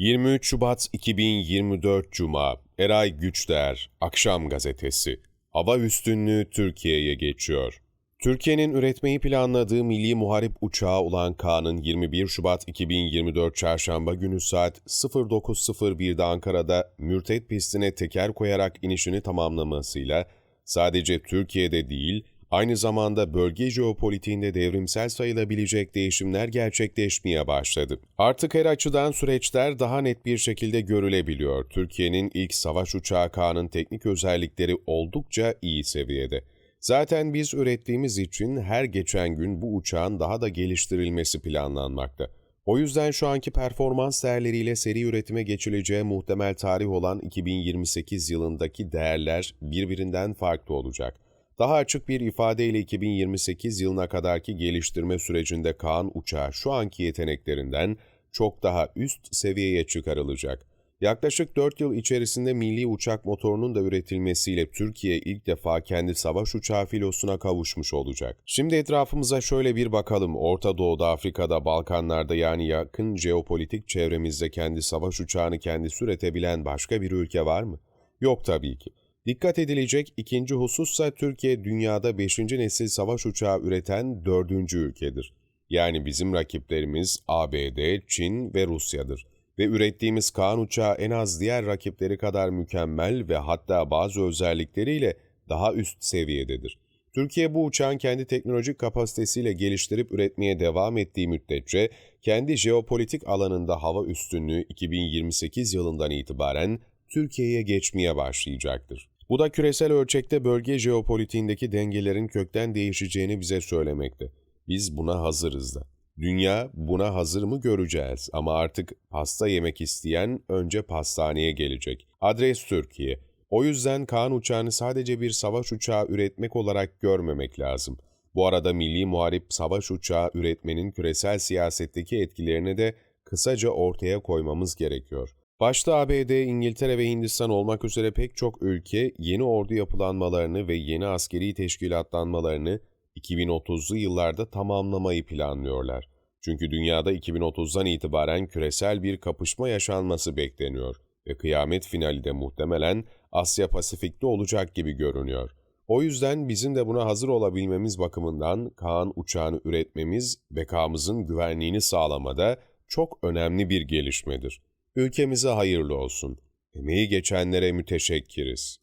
23 Şubat 2024 Cuma Eray Güçler Akşam Gazetesi Hava üstünlüğü Türkiye'ye geçiyor. Türkiye'nin üretmeyi planladığı milli muharip uçağı olan Kaan'ın 21 Şubat 2024 Çarşamba günü saat 09.01'de Ankara'da Mürtet pistine teker koyarak inişini tamamlamasıyla sadece Türkiye'de değil, aynı zamanda bölge jeopolitiğinde devrimsel sayılabilecek değişimler gerçekleşmeye başladı. Artık her açıdan süreçler daha net bir şekilde görülebiliyor. Türkiye'nin ilk savaş uçağı Kaan'ın teknik özellikleri oldukça iyi seviyede. Zaten biz ürettiğimiz için her geçen gün bu uçağın daha da geliştirilmesi planlanmakta. O yüzden şu anki performans değerleriyle seri üretime geçileceği muhtemel tarih olan 2028 yılındaki değerler birbirinden farklı olacak. Daha açık bir ifadeyle 2028 yılına kadarki geliştirme sürecinde Kaan uçağı şu anki yeteneklerinden çok daha üst seviyeye çıkarılacak. Yaklaşık 4 yıl içerisinde milli uçak motorunun da üretilmesiyle Türkiye ilk defa kendi savaş uçağı filosuna kavuşmuş olacak. Şimdi etrafımıza şöyle bir bakalım. Orta Doğu'da, Afrika'da, Balkanlar'da yani yakın jeopolitik çevremizde kendi savaş uçağını kendisi üretebilen başka bir ülke var mı? Yok tabii ki. Dikkat edilecek ikinci husussa Türkiye dünyada 5. nesil savaş uçağı üreten 4. ülkedir. Yani bizim rakiplerimiz ABD, Çin ve Rusya'dır ve ürettiğimiz Kaan uçağı en az diğer rakipleri kadar mükemmel ve hatta bazı özellikleriyle daha üst seviyededir. Türkiye bu uçağın kendi teknolojik kapasitesiyle geliştirip üretmeye devam ettiği müddetçe kendi jeopolitik alanında hava üstünlüğü 2028 yılından itibaren Türkiye'ye geçmeye başlayacaktır. Bu da küresel ölçekte bölge jeopolitiğindeki dengelerin kökten değişeceğini bize söylemekte. Biz buna hazırız da. Dünya buna hazır mı göreceğiz ama artık pasta yemek isteyen önce pastaneye gelecek. Adres Türkiye. O yüzden Kaan uçağını sadece bir savaş uçağı üretmek olarak görmemek lazım. Bu arada milli muharip savaş uçağı üretmenin küresel siyasetteki etkilerini de kısaca ortaya koymamız gerekiyor. Başta ABD, İngiltere ve Hindistan olmak üzere pek çok ülke yeni ordu yapılanmalarını ve yeni askeri teşkilatlanmalarını 2030'lu yıllarda tamamlamayı planlıyorlar. Çünkü dünyada 2030'dan itibaren küresel bir kapışma yaşanması bekleniyor ve kıyamet finali de muhtemelen Asya Pasifik'te olacak gibi görünüyor. O yüzden bizim de buna hazır olabilmemiz bakımından Kaan uçağını üretmemiz bekamızın güvenliğini sağlamada çok önemli bir gelişmedir. Ülkemize hayırlı olsun. Emeği geçenlere müteşekkiriz.